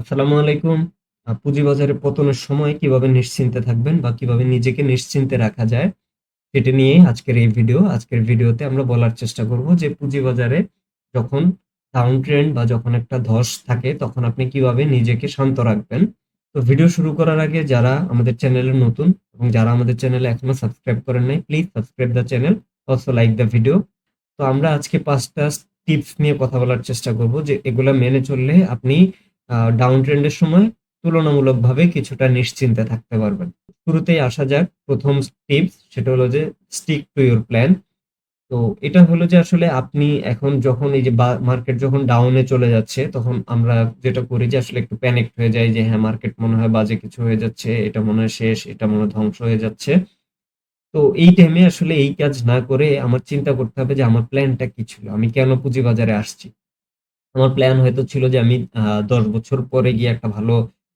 আসসালামু আলাইকুম। পুঁজিবাজারে পতনের সময় কীভাবে নিশ্চিন্তে থাকবেন বা কীভাবে নিজেকে নিশ্চিন্তে রাখা যায়, সেটি নিয়ে আজকের এই ভিডিও। আজকের ভিডিওতে আমরা বলার চেষ্টা করব যে পুঁজিবাজারে যখন ডাউন ট্রেন্ড বা যখন একটা ধস থাকে তখন আপনি কীভাবে নিজেকে শান্ত রাখবেন। তো ভিডিও শুরু করার আগে যারা আমাদের চ্যানেলে নতুন এবং যারা আমাদের চ্যানেলে এখনও সাবস্ক্রাইব করেন নাই, please subscribe the channel, also like the video. তো আমরা আজকে পাঁচটা টিপস নিয়ে কথা বলার চেষ্টা করব যে এগুলা মেনে চললে আপনি ডাউন ট্রেন্ড এর সময় তুলনামূলকভাবে কিছুটা নিশ্চিন্তে থাকতে পারবেন। শুরুতেই আসা যাক প্রথম টিপস সেটা হলো যে স্টিক টু ইউর প্ল্যান। তো এটা হলো যে আসলে আপনি এখন যখন এই যে মার্কেট যখন ডাউনে চলে যাচ্ছে তখন আমরা যেটা করি যে আসলে একটু প্যানিকড হয়ে যায় যে হ্যাঁ, মার্কেট মনে হয় বাজে কিছু হয়ে যাচ্ছে, এটা মনে হয় শেষ, এটা মনে হয় ধ্বংস হয়ে যাচ্ছে। তো এই টাইমে আসলে এই কাজ না করে আমার চিন্তা করতে হবে যে আমার প্ল্যানটা কি ছিল? আমি কেন পুঁজিবাজারে আসছি? আমার প্ল্যান হয়তো ছিল যে আমি ১০ বছর পরে গিয়ে একটা ভালো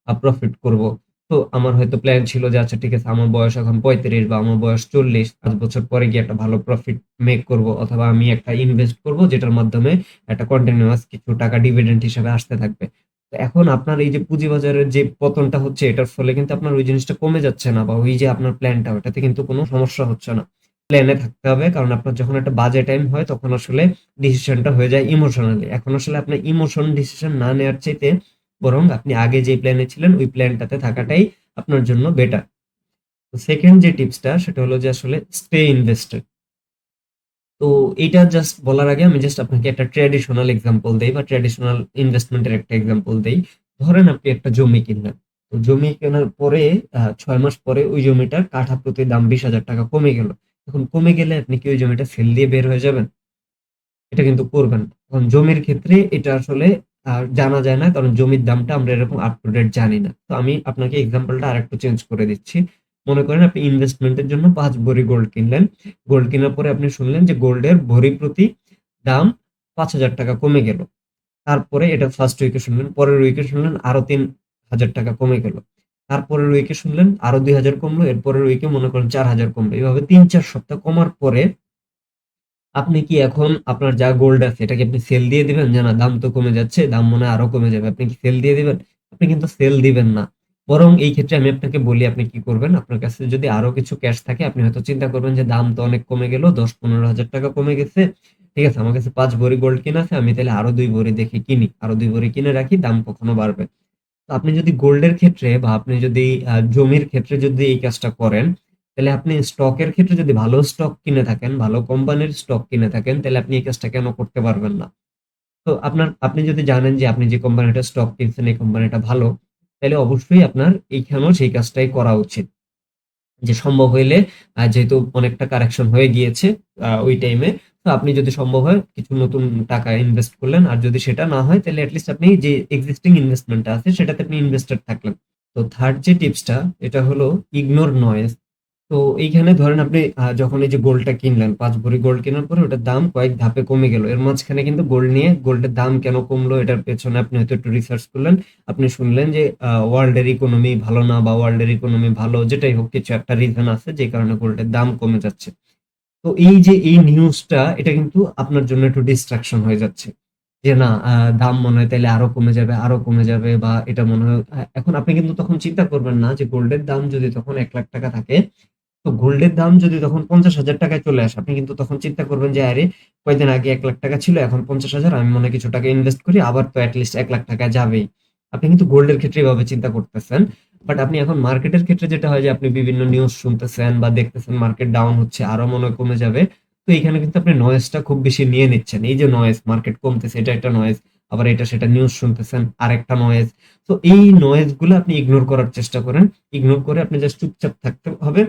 প্রফিট করব। তো আমার হয়তো প্ল্যান ছিল যে আচ্ছা ঠিক আছে আমার বয়স এখন ৩৫ বা আমার বয়স ৪০, ৫ বছর পরে গিয়ে একটা ভালো প্রফিট মেক করব অথবা আমি একটা ইনভেস্ট করব যেটার মাধ্যমে একটা কন্টিনিউয়াস কিছু টাকা ডিভিডেন্ট হিসাবে আসতে থাকবে। এখন আপনার এই যে পুঁজিবাজারের যে পতনটা হচ্ছে এটার ফলে কিন্তু আপনার ওই জিনিসটা কমে যাচ্ছে না বা ওই যে আপনার প্ল্যানটা ওটাতে কিন্তু কোনো সমস্যা হচ্ছে না। প্ল্যানে থাকতে হবে কারণ আপনার যখন একটা বাজে টাইম হয় তখন আসলে ডিসিশনটা হয়ে যায় ইমোশনালি। এখন আসলে আপনার ইমোশন ডিসিশন না নেওয়ার চাইতে বরং আপনি আগে যে প্ল্যানে ছিলেন ওই প্ল্যানটাতে থাকাটাই আপনার জন্য বেটার। তো 2nd যে টিপসটা সেটা হলো যে আসলে স্টে ইনভেস্টেড। তো এইটা জাস্ট বলার আগে আমি জাস্ট আপনাকে একটা ট্র্যাডিশনাল এক্সাম্পল দেই বা ট্র্যাডিশনাল ইনভেস্টমেন্ট এর একটা এক্সাম্পল দেই। ধরেন আপনি একটা জমি কিনলেন। তো জমি কেনার পরে ছয় মাস পরে ওই জমিটার কাঠা প্রতি দাম ৳২০,০০০ কমে গেল। এখন কমে গেলে আপনি কি ওই জমিটা সেল দিয়ে বের হয়ে যাবেন? এটা কিন্তু করবেন। এখন জমির ক্ষেত্রে এটা আসলে আ জানা যায় না কারণ জমির দামটা আমরা এরকম আপ টু ডেট জানি না। তো আমি আপনাকে এক্সাম্পলটা আরেকটু চেঞ্জ করে দিচ্ছি। মনে করেন আপনি ইনভেস্টমেন্ট এর জন্য পাঁচ ভরি গোল্ড কিনলেন। গোল্ড কেনার পরে আপনি শুনলেন যে গোল্ডের ভরি প্রতি দাম ৳৫,০০০ কমে গেল। তারপরে এটা ফার্স্ট উইকে শুনলেন, পরের উইকে শুনলেন আরও ৳৩,০০০ কমে গেল। তারপরের উইকে শুনলেন আরও ২,০০০ কমলো, এরপরের উইকে মনে করেন ৪,০০০ কমলো। এভাবে ৩-৪ সপ্তাহ কমার পরে আপনি কি এখন আপনার যা গোল্ড আছে এটা কি আপনি সেল দিয়ে দিবেন? যে না দাম তো কমে যাচ্ছে, দাম মনে আরও কমে যাবে। আপনি কি সেল দিয়ে দিবেন? আপনি কিন্তু সেল দিবেন না। বরং এই ক্ষেত্রে আমি আপনাকে বলি আপনি কি করবেন? আপনার কাছে যদি আরও কিছু ক্যাশ থাকে আপনি হয়তো চিন্তা করবেন যে দাম তো অনেক কমে গেল। দশ পনেরো হাজার টাকা কমে গেছে। ঠিক আছে? আমার কাছে পাঁচ ভরি গোল্ড কেনা আছে। আমি তাহলে আরও দুই ভরি দেখে কিনি। আরও দুই ভরি কিনে রাখি, দাম কখনো বাড়বে। আপনি যদি গোল্ডের ক্ষেত্রে বা আপনি যদি জমির ক্ষেত্রে যদি এই কাজটা করেন, তাহলে আপনি স্টকের ক্ষেত্রে যদি ভালো স্টক কিনে থাকেন, ভালো কোম্পানির স্টক কিনে থাকেন, তাহলে আপনি এই কাজটা কেন করতে পারবেন না? তো আপনার আপনি যদি জানেন যে আপনি যে কোম্পানিটা স্টক কিনছেন এই কোম্পানিটা ভালো, তাহলে অবশ্যই আপনার এইখানেও সেই কাজটাই করা উচিত। যে সম্ভব হইলে যেহেতু অনেকটা কারেকশন হয়ে গিয়েছে ওই টাইমে, আপনি যদি সম্ভব হয় কিছু নতুন টাকা ইনভেস্ট করলেন। আর যদি সেটা না হয় তাইলে এটলিস্ট আপনি যে এক্সিস্টিং ইনভেস্টমেন্টটা আছে সেটাতে আপনি ইনভেস্টেড থাকলেন। তো থার্ড যে টিপসটা এটা হলো ইগনোর নয়েজ। তো এইখানে ধরেন আপনি যখন এই যে গোল্ডটা কিনলেন, পাঁচ ভরি গোল্ড কেনার পরে ওটার দাম কয়েক ধাপে কমে গেল। এর মাঝখানে কিন্তু গোল্ড নিয়ে গোল্ডের দাম কেন কমলো এটার পেছনে আপনি হয়তো একটু রিসার্চ করলেন। আপনি শুনলেন যে আ ওয়ার্লড এর ইকোনমি ভালো না বা ওয়ার্লড এর ইকোনমি ভালো যেটাই হোক কিছু একটা রিজন আছে যে কারণে গোল্ডের দাম কমে যাচ্ছে। তো এই যে এই নিউজটা এটা কিন্তু আপনার জন্য একটু ডিস্ট্রাকশন হয়ে যাচ্ছে। যে না দাম মনে হয় তাইলে আরও কমে যাবে, আরও কমে যাবে বা এটা মনে হয় এখন আপনি কিন্তু তখন চিন্তা করবেন না যে গোল্ডের দাম যদি তখন এক লাখ টাকা থাকে, তো গোল্ডের দাম যদি তখন পঞ্চাশ হাজার টাকায় চলে আসে, আপনি কিন্তু তখন চিন্তা করবেন যে আরে কয়েকদিন আগে এক লাখ টাকা ছিল এখন ৳৫০,০০০ আমি মনে কিছু টাকা ইনভেস্ট করি আবার তো অ্যাটলিস্ট এক লাখ ৳১,০০,০০০ যাবেই। আপনি কিন্তু গোল্ডের ক্ষেত্রে এভাবে চিন্তা করতেছেন। বাট আপনি এখন মার্কেটের ক্ষেত্রে যেটা হয় যে আপনি বিভিন্ন নিউজ শুনতেছেন বা দেখতেছেন মার্কেট ডাউন হচ্ছে, আরও মনে কমে যাবে। তো এখানে কিন্তু আপনি নয়েজটা খুব বেশি নিয়ে নিচ্ছেন। এই যে নয়েজ মার্কেট কমতেছে এটা একটা নয়েজ। আবার এটা সেটা নিউজ শুনতেছেন আরেকটা নয়েজ। তো এই নয়েজগুলো আপনি ইগনোর করার চেষ্টা করেন। ইগনোর করে আপনি জাস্ট চুপচাপ থাকতে হবে।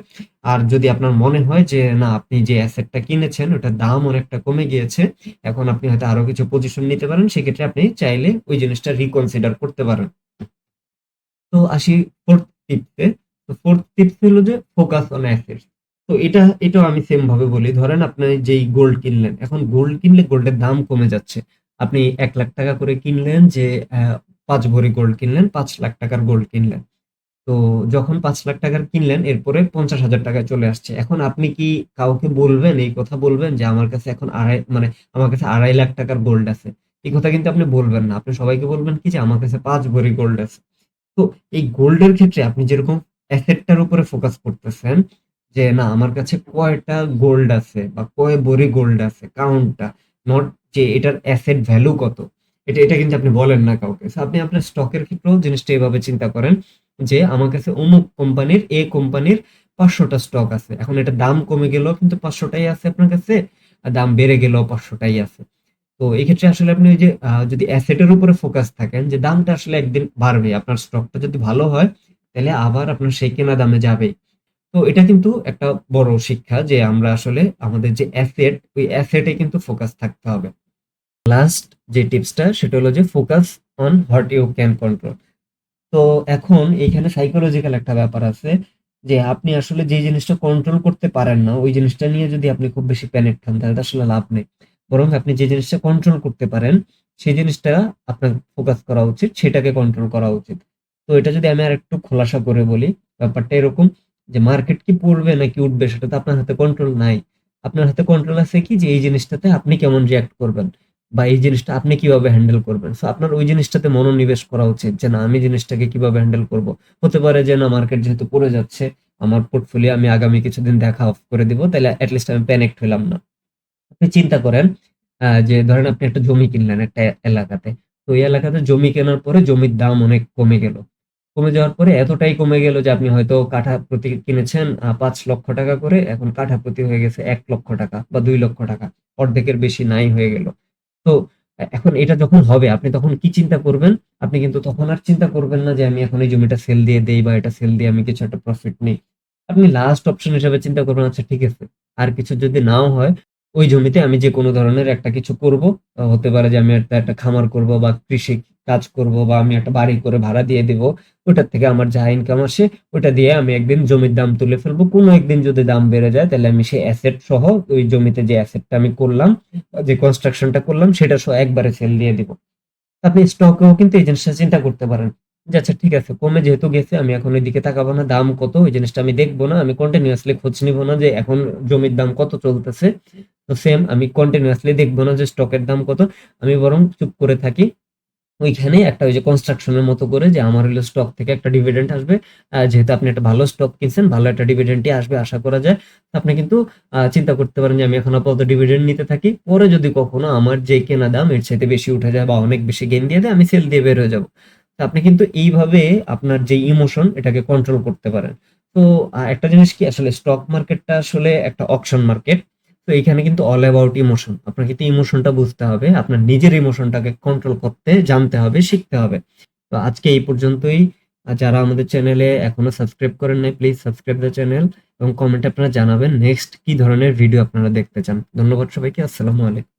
আর যদি আপনার মনে হয় যে না আপনি যে অ্যাসেটটা কিনেছেন ওটার দাম অনেকটা কমে গিয়েছে। এখন আপনি হয়তো আরও কিছু পজিশন নিতে পারেন। সেক্ষেত্রে আপনি চাইলে ওই জিনিসটা রিকনসিডার করতে পারেন। তো আসি 4th টিপসে। তো ফোর্থ টিপস হলো যে ফোকাস অন অ্যাসেটস। তো এটা এটাও আমি সেম ভাবে বলি। ধরেন আপনি যেই গোল্ড কিনলেন, এখন গোল্ড কিনলে গোল্ডের দাম কমে যাচ্ছে। আপনি এক লাখ টাকা করে কিনলেন যে ৫ ভরি গোল্ড কিনলেন, পাঁচ লাখ টাকার গোল্ড কিনলেন। তো যখন ৳৫,০০,০০০ কিনলেন এরপরে ৳৫০,০০০ য় চলে আসছে। এখন আপনি কি কাউকে বলবেন, এই কথা বলবেন যে আমার কাছে এখন আড়াই মানে আমার কাছে আড়াই লাখ টাকার গোল্ড আছে। এই কথা কিন্তু আপনি বলবেন না। আপনি সবাইকে বলবেন কি যে আমার কাছে ৫ ভরি গোল্ড আছে। তো এই গোল্ডের ক্ষেত্রে আপনি যেরকম অ্যাসেটটার উপরে ফোকাস করতেছেন, যে না, আমার কাছে কয়টা গোল্ড আছে বা কয় ভরি গোল্ড আছে কাউন্টটা নট যে এটার অ্যাসেট ভ্যালু কত। এটা এটা কিন্তু আপনি বলেন না কাউকে। আপনি আপনার স্টকের ক্ষেত্রেও জিনিসটা এভাবে চিন্তা করেন যে আমার কাছে অমুক কোম্পানির এ কোম্পানির পাঁচশোটা স্টক আছে। এখন এটার দাম কমে গেলেও কিন্তু পাঁচশোটাই আছে আপনার কাছে। আর দাম বেড়ে গেলেও পাঁচশোটাই আছে। তো এক্ষেত্রে আসলে আপনি ওই যে যদি অ্যাসেটের উপরে ফোকাস থাকেন, যে দামটা আসলে একদিন বাড়বে। আপনার স্টকটা যদি ভালো হয়, তাহলে আবার আপনার সেই কেনা দামে যাবে তো এটা কিন্তু একটা বড় শিক্ষা যে আমরা আসলে আমাদের যে অ্যাসেট ওই অ্যাসেটে কিন্তু ফোকাস থাকতে হবে। লাস্ট যে টিপসটা সেটা হলো যে focus on what you can control. তো এখন এইখানে সাইকোলজিক্যাল একটা ব্যাপার আছে, যে আপনি আসলে যে জিনিসটা কন্ট্রোল করতে পারেন না, ওই জিনিসটা নিয়ে যদি আপনি খুব বেশি প্যানিক খান, তাহলে আসলে লাভ নেই। বরং আপনি যে জিনিসটা কন্ট্রোল করতে পারেন সেই জিনিসটা আপনার ফোকাস করা উচিত, সেটাকে কন্ট্রোল করা উচিত। তো এটা যদি আমি আরেকটু খোলাসা করে বলি, ব্যাপারটা এরকম যে মার্কেট কি পড়বে নাকি উঠবে সেটা তো আপনার হাতে কন্ট্রোল নাই। আপনার হাতে কন্ট্রোল আছে কি যে এই জিনিসটাতে আপনি কেমন রিঅ্যাক্ট করবেন বা এই জিনিসটা আপনি কীভাবে হ্যান্ডেল করবেন। সো আপনার ওই জিনিসটাতে মনোনিবেশ করা উচিত যে না আমি জিনিসটাকে কীভাবে হ্যান্ডেল করব। হতে পারে যে না মার্কেট যেহেতু পড়ে যাচ্ছে আমার পোর্টফোলিও আমি আগামী কিছুদিন দেখা অফ করে দিব তাইলে এট লিস্ট আমি প্যানিকড হইলাম না। আপনি চিন্তা করেন যে ধরেন আপনি একটা জমি কিনলেন একটা এলাকাতে। তো ওই এলাকাতে জমি কেনার পরে জমির দাম অনেক কমে গেল। কমে যাওয়ার পরে এতটাই কমে গেল যে আপনি হয়তো কাঠা প্রতি কিনেছেন পাঁচ লক্ষ টাকা করে, এখন কাঠা প্রতি হয়ে গেছে এক লক্ষ টাকা বা দুই লক্ষ টাকা অর্ধেকের বেশি নাই হয়ে গেল। তো এখন এটা যখন হবে, আপনি তখন কি চিন্তা করবেন? আপনি কিন্তু তখন আর চিন্তা করবেন না যে আমি এখন এই জমিটা সেল দিয়ে দেই বা এটা সেল দিয়ে আমি কিছু একটা প্রফিট নেই। আপনি লাস্ট অপশন হিসেবে চিন্তা করবেন আচ্ছা ঠিক আছে। আর কিছু যদি নাও হয় ওই জমিতে আমি যেকোনো ধরনের একটা কিছু করব। হতে পারে যে আমি একটা একটা খামার করব বা কৃষি কাজ করব বা আমি একটা বাড়ি করে ভাড়া দিয়ে দিব। ওটার থেকে আমার যা ইনকাম আসে ওটা দিয়ে আমি একদিন জমির দাম তুলে ফেলব। কোনো একদিন যদি দাম বেড়ে যায় তাহলে আমি সেই অ্যাসেট সহ ওই জমিতে যে অ্যাসেটটা আমি করলাম, যে কনস্ট্রাকশনটা করলাম সেটা সহ একবারে সেল দিয়ে দিব। আপনি স্টকেও কিন্তু এই জিনিসটা চিন্তা করতে পারেন। যে আচ্ছা ঠিক আছে কমে যেহেতু গেছে আমি এখন ওইদিকে তাকাবো না। দাম কত ওই জিনিসটা আমি দেখব না। আমি কন্টিনিউয়াসলি খোঁজ নিব না যে এখন জমির দাম কত চলতেছে। তো সেম আমি কন্টিনিউয়াসলি দেখব না যে স্টকের দাম কত। আমি বরং চুপ করে থাকি। ওইখানে একটা ওই যে কনস্ট্রাকশন এর মতো করে যে আমার হলো স্টক থেকে একটা ডিভিডেন্ড আসবে। যেহেতু আপনি একটা ভালো স্টক কিনছেন, ভালো একটা ডিভিডেন্ডই আসবে আশা করা যায়। আপনি কিন্তু চিন্তা করতে পারেন যে আমি এখন আপাতত ডিভিডেন্ড নিতে থাকি। পরে যদি কখনো আমার যে কেনা দাম এর চাইতে বেশি উঠে যায় বা অনেক বেশি গেইন দিয়ে দেয় আমি সেল দিয়ে বের হয়ে যাব। আপনি কিন্তু এইভাবে আপনার যে ইমোশন এটাকে কন্ট্রোল করতে পারেন। তো একটা জিনিস কি আসলে স্টক মার্কেটটা আসলে একটা অকশন মার্কেট। তো এখানে কিন্তু অল অ্যাবাউট ইমোশন। আপনাকে কিন্তু ইমোশনটা বুঝতে হবে। আপনার নিজের ইমোশনটাকে কন্ট্রোল করতে জানতে হবে, শিখতে হবে। তো আজকে এই পর্যন্তই। যারা আমাদের চ্যানেলে এখনও সাবস্ক্রাইব করেন নাই প্লিজ সাবস্ক্রাইব দ্য চ্যানেল এবং কমেন্টে আপনারা জানাবেন নেক্সট কি ধরনের ভিডিও আপনারা দেখতে চান। ধন্যবাদ সবাইকে। আসসালামু আলাইকুম।